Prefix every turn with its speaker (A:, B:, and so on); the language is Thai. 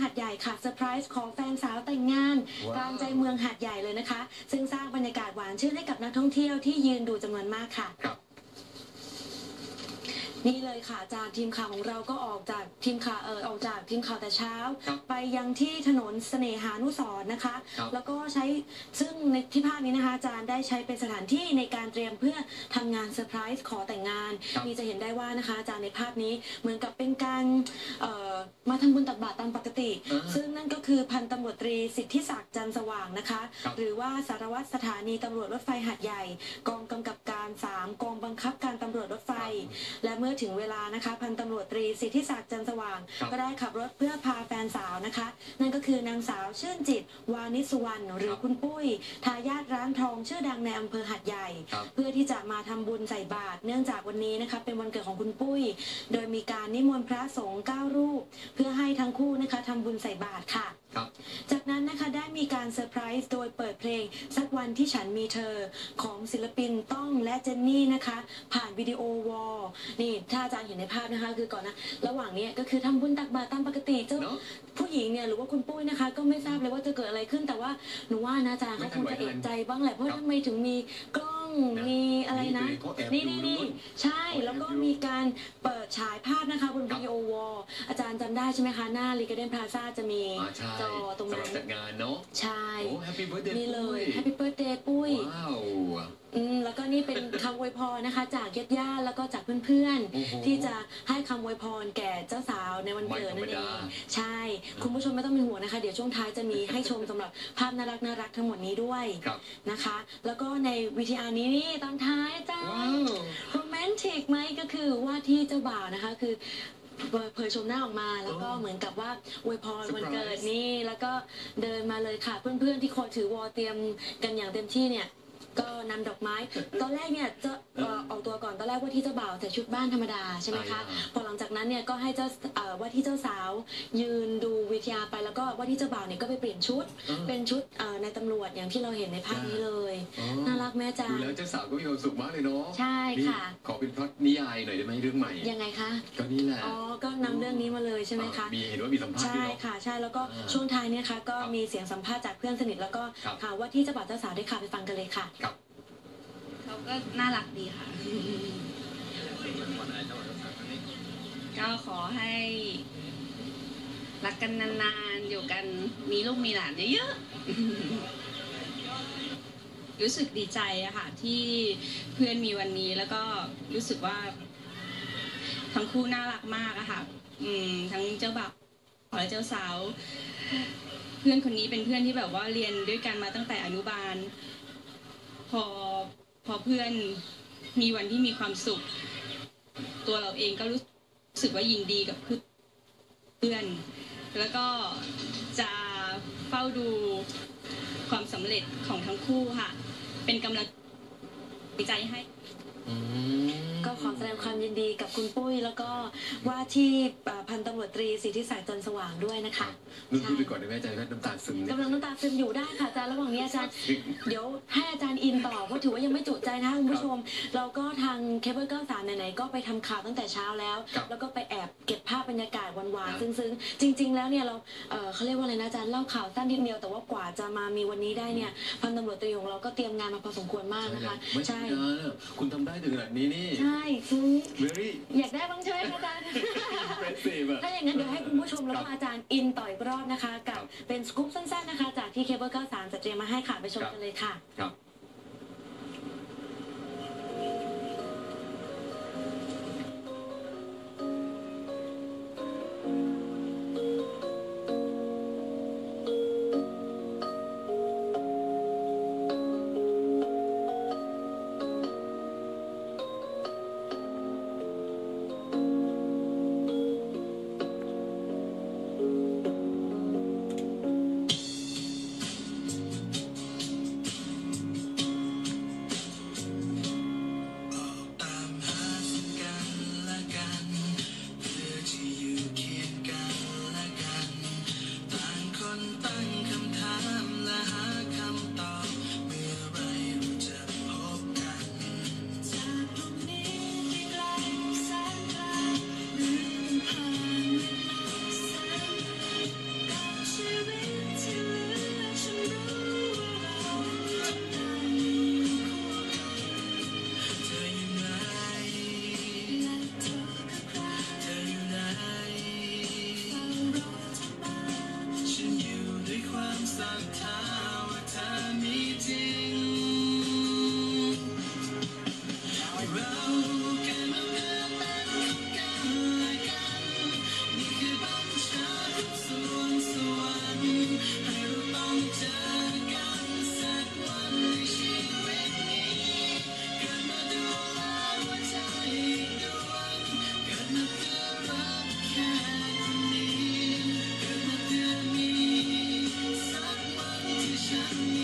A: หาดใหญ่ค่ะเซอร์ไพรส์ของแฟนสาวแต่งงาน
B: ว้าว
A: กลางใจเมืองหาดใหญ่เลยนะคะ ซึ่งสร้างบรรยากาศหวานชื่นให้กับนักท่องเที่ยวที่ยืนดูจำนวนมากค่ะ
B: ครับ
A: นี่เลยค่ะอาจารย์ทีมข่าวของเราก็ออกจากทีมข่าวเออออกจากทีมข่าวแต่เช้า
B: ครับ
A: ไปยังที่ถนนเสน่หานุสรณ์นะคะ
B: ครับ
A: แล้วก็ใช้ซึ่งในที่ภาพนี้นะคะอาจารย์ได้ใช้เป็นสถานที่ในการเตรียมเพื่อทำงานเซอร์ไพรส์ขอแต่งงาน
B: ครับ
A: นี่จะเห็นได้ว่านะคะอาจารย์ในภาพนี้เหมือนกับเป็นการเอ่อ มาทำบุญตักบาตรตามปกติ
B: อ่า
A: ซึ่งนั่นก็คือพันตำรวจตรีสิทธิศักดิ์จันทร์สว่างนะคะ
B: ครับ
A: หรือว่าสารวัตรสถานีตำรวจรถไฟหาดใหญ่ กองกำกับการ 3 กองบังคับการตำรวจรถไฟ และเมื่อถึงเวลานะคะ พันตำรวจตรีสิทธิศักดิ์จันทร์สว่าง
B: ครับ
A: ก็ได้ขับรถเพื่อพาแฟนสาวนะคะ นั่นก็คือนางสาวชื่นจิต วานิชสุวรรณหรือคุณปุ้ยทายาทร้านทองชื่อดังในอำเภอหาดใหญ่
B: ครับ
A: เพื่อที่จะมาทำบุญใส่บาตรเนื่องจากวันนี้นะคะเป็นวันเกิดของคุณปุ้ย โดยมีการนิมนต์พระสงฆ์9รูปเพื่อให้ทั้งคู่นะคะทำบุญใส่บาตรค่ะ
B: ครับ
A: จากนั้นนะคะได้มีการเซอร์ไพรส์โดยเปิดเพลง สักวันที่ฉันมีเธอของศิลปินต้องและเจนนี่นะคะ ผ่านวิดีโอวอลนี่ถ้าอาจารย์เห็นในภาพนะคะ คือก่อนนะ ระหว่างเนี้ยก็คือทำบุญตักบาตรตามปกติเจ้า
B: เนอะ
A: ผู้หญิงเนี่ยหรือว่าคุณปุ้ยนะคะ ก็ไม่ทราบเลยว่าจะเกิดอะไรขึ้นแต่ว่าหนูว่านะอาจารย์เขาคงจะเอะใจบ้างแหละเพราะ
B: ครับ
A: ทำไมถึงมีกล้อง
B: นะ
A: มีอะไรนะ
B: เขาแอบ
A: นี่
B: ดู
A: นี่
B: นู่
A: นี่
B: น
A: ใช่
B: เขาแอบ
A: แล้วก็
B: ดู
A: มีการเปิดฉายภาพนะคะบน
B: ครั
A: วิ
B: บ
A: ดีโอวอลอาจารย์จำได้ใช่ไหมคะ หน้าลีกาเดนพลาซาจะมี
B: อ่าใช่
A: จอตรง
B: สำห
A: นั้
B: รับ
A: น
B: จัดงานเนาะ
A: ใช่
B: โอ้แฮปปี้เบิร์ดเดย์
A: นี่เลย Happy Birthday ปุ้ย
B: ว้าว
A: อืมแล้วก็นี่เป็นคำอวยพรนะคะ จากญาติญาติๆแล้วก็จากเพื่อน
B: โอ้โห
A: ๆที่จะให้คำอวยพรแก่เจ้าสาวในวันเกิดนั่นเอ
B: ไม่ธรรม
A: ง
B: ดา
A: ใช่คุณ ผู้ชมไม่ต้องเป็นห่วงนะคะ เดี๋ยวช่วงท้ายจะมีให้ชมสำหรับภาพน่ารักน่ารักทั้งหมดนี้ด้วย
B: ครับ
A: นะคะ แล้วก็ในวิทยานี้นี่ตอนท้ายจ้า
B: ว้าว
A: โรแมนติกไหมก็คือว่าที่เจ้าบ่าวนะคะคือเผยชมหน้าออกมาแล้วก็
B: อ๋อ
A: เหมือนกับว่าอวยพรวันเกิด
B: Surprise
A: นี่แล้วก็เดินมาเลยค่ะเพื่อนๆที่คอยถือวอลเตรียมกันอย่างเต็มที่เนี่ย ก็นำดอกไม้ ตอนแรกเนี่ยจะเอ่อออกตัวก่อนตอนแรกว่าที่เจ้าบ่าวแต่ชุดบ้านธรรมดาใช่ไหมคะ
B: อ่า
A: พอหลังจากนั้นเนี่ยก็ให้เจ้าเอ่อว่าที่เจ้าสาว ยืนดูวิทยาไปแล้วก็ว่าที่เจ้าบ่าวเนี่ยก็ไปเปลี่ยนชุด
B: อ่า
A: เป็นชุดเอ่อในตำรวจอย่างที่เราเห็นในภาพนี้เลย
B: อ๋อ
A: น่ารักแม่จา
B: ดู
A: น
B: แล้วเจ้าสาวก็มีความสุขมากเลยเนาะ
A: ใช่
B: นี่
A: ค่ะ
B: ขอเป็นพล็อตนิยายหน่อยได้ไหมเรื่องใหม่
A: ยังไงคะ
B: ก็นี่แหละ
A: อ๋อก็นำเรื่องนี้มาเลยใช่ไหมคะ
B: มีเห็นว่ามีสัมภาษณ์
A: ใช่
B: ด้วยเนาะ
A: ค่ะใช่แล้วก็
B: อ่า
A: ช่วงท้ายเนี่ยค่ะก็
B: ครับ
A: มีเสียงสัมภาษณ์จากเพื่อนสนิทแล้วก็
B: ครับ
A: ข่าวว่าที่เจ้าบ่าวเจ้าสาวได้ข่าวไปฟังกันเลยค่ะ
B: ครับ
C: เขาก็น่ารักดีค่ะ ก็ขอให้รักกันนานๆ อยู่กันมีลูกมีหลานเยอะๆ รู้สึกดีใจอะค่ะ ที่เพื่อนมีวันนี้แล้วก็รู้สึกว่า ทั้งคู่น่ารักมากอะค่ะ อืม ทั้งเจ้าบ่าวและเจ้าสาว เพื่อนคนนี้เป็นเพื่อนที่แบบว่าเรียนด้วยกันมาตั้งแต่อนุบาล พอ พอเพื่อนมีวันที่มีความสุข ตัวเราเองก็รู้สึกว่ายินดีกับเพื่อน แล้วก็จะเฝ้าดูความสำเร็จของทั้งคู่ค่ะ เป็นกำลังใจให้
B: อืม
A: ขอแสดงความยินดีกับคุณปุ้ย แล้วก็ว่าที่เอ่อพันตำรวจตรีสิทธิศักดิ์จันทร์สว่างด้วยนะ
B: ครั
A: คะ
B: บนุ่นพูดไปก่อนได้ไหมอาจารย์ว่าน้ำตาซึมเนี่ย
A: กำลังน้ำตาซึมอยู่ได้ค่ะอาจารย์ระหว่างนี้อาจารย์เดี๋ยวให้อาจารย์อินต่อเพราะถือว่ายังไม่จุใจนะคะคุณผู้ชม เราก็ทางเคเบิลเก้าสามไหนๆก็ไปทำข่าวตั้งแต่เช้าแล้ว
B: ครับ
A: แล้วก็ไปแอบเก็บภาพบรรยากาศหวาน
B: ครับ
A: ๆซึ้งๆ จริง ๆ แล้วเนี่ยเราเอ่อเขาเรียกว่าอะไรนะอาจารย์เล่าข่าวสั้นนิดเดียวแต่ว่ากว่าจะมามีวันนี้ได้เนี่ยพันตำรวจตรีของเราก็เตรียมงานมาพอสมควรมากนะคะ
B: ไม่ใช่ธรรมดานะคุณทำได้ถึงขนาดนี้นี่
A: ใช่คือ
B: very
A: อยากได้บ้างใช่ไหมคะอาจารย์
B: impressive อะ
A: ถ้าอย่างนั้นเดี๋ยวให้คุณผู้ชมแล้ว
B: ครั
A: ก็
B: บ
A: อาจารย์อินต่ออีกรอบนะคะกับ
B: ครับ
A: เป็นสกู๊ปสั้นๆนะคะ จากที่เคเบิลเก้าสามจะเตรียมมาให้ค่ะไปชม
B: ครับ
A: กันเลยค่ะ
B: ครับ you.